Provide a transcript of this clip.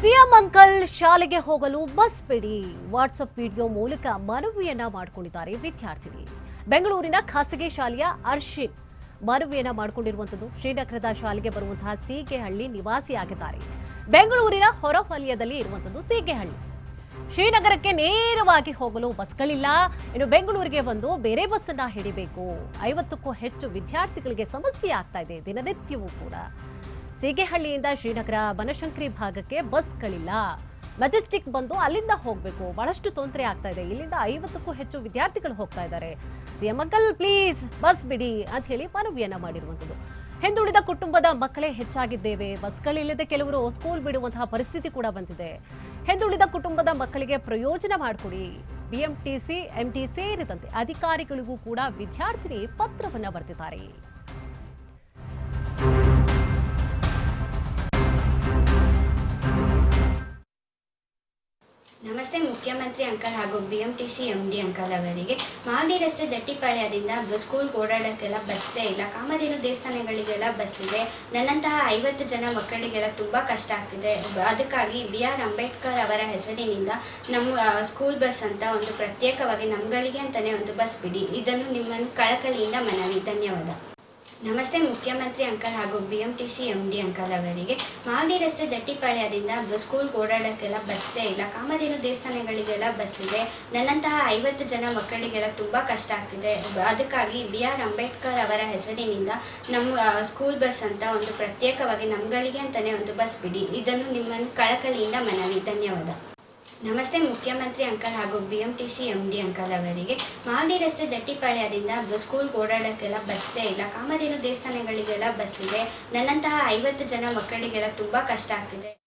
CM uncle ಶಾಲೆಗೆ ಹೋಗಲು bus ಬಿಡಿ. ವಾಟ್ಸಪ್ ವಿಡಿಯೋ ಮೂಲಕ ಮನವಿಯನ್ನ ಮಾಡಿಕೊಂಡಿದ್ದಾರೆ ವಿದ್ಯಾರ್ಥಿನಿ. ಬೆಂಗಳೂರಿನ ಖಾಸಗಿ ಶಾಲೆಯ ಅರ್ಷಿನ್ ಮನವಿಯನ್ನ ಮಾಡಿಕೊಂಡಿರುವಂತದ್ದು ಶ್ರೀನಗರದ ಶಾಲೆಗೆ ಬರುವಂತಹ ಸೀಗೆಹಳ್ಳಿ ನಿವಾಸಿಯಾಗಿದ್ದಾರೆ. ಬೆಂಗಳೂರಿನ ಹೊರವಲಯದಲ್ಲಿ ಇರುವಂತದ್ದು ಸೀಗೆಹಳ್ಳಿ. ಶ್ರೀನಗರಕ್ಕೆ ನೇರವಾಗಿ ಹೋಗಲು ಬಸ್ಗಳಿಲ್ಲ. ಇನ್ನು ಬೆಂಗಳೂರಿಗೆ ಬಂದು ಬೇರೆ ಬಸ್ಸನ್ನ ಹಿಡಿಬೇಕು. ಐವತ್ತಕ್ಕೂ ಹೆಚ್ಚು ವಿದ್ಯಾರ್ಥಿಗಳಿಗೆ ಸಮಸ್ಯೆ ಆಗ್ತಾ ಇದೆ. ದಿನನಿತ್ಯವೂ ಕೂಡ. ಸೀಗೆಹಳ್ಳಿಯಿಂದ ಶ್ರೀನಗರ ಬನಶಂಕರಿ ಭಾಗಕ್ಕೆ ಬಸ್ಗಳಿಲ್ಲ ಮೆಜೆಸ್ಟಿಕ್ ಬಂದು ಅಲ್ಲಿಂದ ಹೋಗಬೇಕು. ಬಹಳಷ್ಟು ತೊಂದರೆ ಆಗ್ತಾ ಇದೆ. ಇಲ್ಲಿಂದ ಐವತ್ತಕ್ಕೂ ಹೆಚ್ಚು ವಿದ್ಯಾರ್ಥಿಗಳು ಹೋಗ್ತಾ ಇದ್ದಾರೆ. ಸಿಎಂ ಅಂಕಲ್ ಪ್ಲೀಸ್ ಬಸ್ ಬಿಡಿ ಅಂತ ಹೇಳಿ ಮನವಿಯನ್ನ ಮಾಡಿರುವಂಥದ್ದು. ಹಿಂದುಳಿದ ಕುಟುಂಬದ ಮಕ್ಕಳೇ ಹೆಚ್ಚಾಗಿದ್ದೇವೆ. ಬಸ್ಗಳಿಲ್ಲದೆ ಕೆಲವರು ಸ್ಕೂಲ್ ಬಿಡುವಂತಹ ಪರಿಸ್ಥಿತಿ ಕೂಡ ಬಂದಿದೆ. ಹಿಂದುಳಿದ ಕುಟುಂಬದ ಮಕ್ಕಳಿಗೆ ಪ್ರಯೋಜನ ಮಾಡಿಕೊಡಿ. ಬಿಎಂಟಿಸಿ ಎಂಟಿ ಸೇರಿದಂತೆ ಅಧಿಕಾರಿಗಳಿಗೂ ಕೂಡ ವಿದ್ಯಾರ್ಥಿನಿ ಪತ್ರವನ್ನು ಬರೆದಿದ್ದಾರೆ. ನಮಸ್ತೆ, ಮುಖ್ಯಮಂತ್ರಿ ಅಂಕಲ್ ಹಾಗೂ B M T C M D uncle ಅವರಿಗೆ. ಮಾಗಡಿ ರಸ್ತೆ ಜಟ್ಟಿಪಾಳ್ಯದಿಂದ ಬಸ್ ಸ್ಕೂಲ್ ಓಡಾಡೋಕ್ಕೆಲ್ಲ ಬಸ್ಸೇ ಇಲ್ಲ. ಕಾಮಧೇನು ದೇವಸ್ಥಾನಗಳಿಗೆಲ್ಲ ಬಸ್ ಇದೆ. ನನ್ನಂತಹ ಐವತ್ತು ಜನ ಮಕ್ಕಳಿಗೆಲ್ಲ ತುಂಬ ಕಷ್ಟ ಆಗ್ತಿದೆ. ಅದಕ್ಕಾಗಿ ಬಿ ಆರ್ ಅಂಬೇಡ್ಕರ್ ಅವರ ಹೆಸರಿನಿಂದ ನಮ್ಮ ಸ್ಕೂಲ್ ಬಸ್ ಅಂತ ಒಂದು ಪ್ರತ್ಯೇಕವಾಗಿ ನಮ್ಗಳಿಗೆ ಅಂತಲೇ ಒಂದು ಬಸ್ ಬಿಡಿ. ಇದನ್ನು ನಿಮ್ಮನ್ನು ಕಳಕಳಿಯಿಂದ ಮನವಿ. ಧನ್ಯವಾದ. ನಮಸ್ತೆ ಮುಖ್ಯಮಂತ್ರಿ ಅಂಕಲ್ ಹಾಗೂ B M T C M D uncle ಅವರಿಗೆ. ಮಾಗಡಿ ರಸ್ತೆ ಜಟ್ಟಿಪಾಳ್ಯದಿಂದ ಸ್ಕೂಲ್ ಓಡಾಡೋಕ್ಕೆಲ್ಲ ಬಸ್ಸೇ ಇಲ್ಲ. ಕಾಮಧೇನು ದೇವಸ್ಥಾನಗಳಿಗೆಲ್ಲ ಬಸ್ ಇದೆ. ನನ್ನಂತಹ ಐವತ್ತು ಜನ ಮಕ್ಕಳಿಗೆಲ್ಲ ತುಂಬ ಕಷ್ಟ ಆಗ್ತಿದೆ. ಅದಕ್ಕಾಗಿ ಬಿ ಆರ್ ಅಂಬೇಡ್ಕರ್ ಅವರ ಹೆಸರಿನಿಂದ ನಮ್ಮ ಸ್ಕೂಲ್ ಬಸ್ ಅಂತ ಒಂದು ಪ್ರತ್ಯೇಕವಾಗಿ ನಮ್ಗಳಿಗೆ ಅಂತಲೇ ಒಂದು ಬಸ್ ಬಿಡಿ. ಇದನ್ನು ನಿಮ್ಮನ್ನು ಕಳಕಳಿಯಿಂದ ಮನವಿ. ಧನ್ಯವಾದ. ನಮಸ್ತೆ, ಮುಖ್ಯಮಂತ್ರಿ ಅಂಕಲ್ ಹಾಗೂ B M T C M D uncle ಅವರಿಗೆ. ಮಾವಿ ರಸ್ತೆ ಜಟ್ಟಿಪಾಳ್ಯದಿಂದ ಸ್ಕೂಲ್ ಓಡಾಡೋಕ್ಕೆಲ್ಲ ಬಸ್ಸೇ ಇಲ್ಲ. ಕಾಮಧೇನು ದೇವಸ್ಥಾನಗಳಿಗೆಲ್ಲ ಬಸ್ ಇದೆ. ನನ್ನಂತಹ ಐವತ್ತು ಜನ ಮಕ್ಕಳಿಗೆಲ್ಲ ತುಂಬ ಕಷ್ಟ ಆಗ್ತಿದೆ.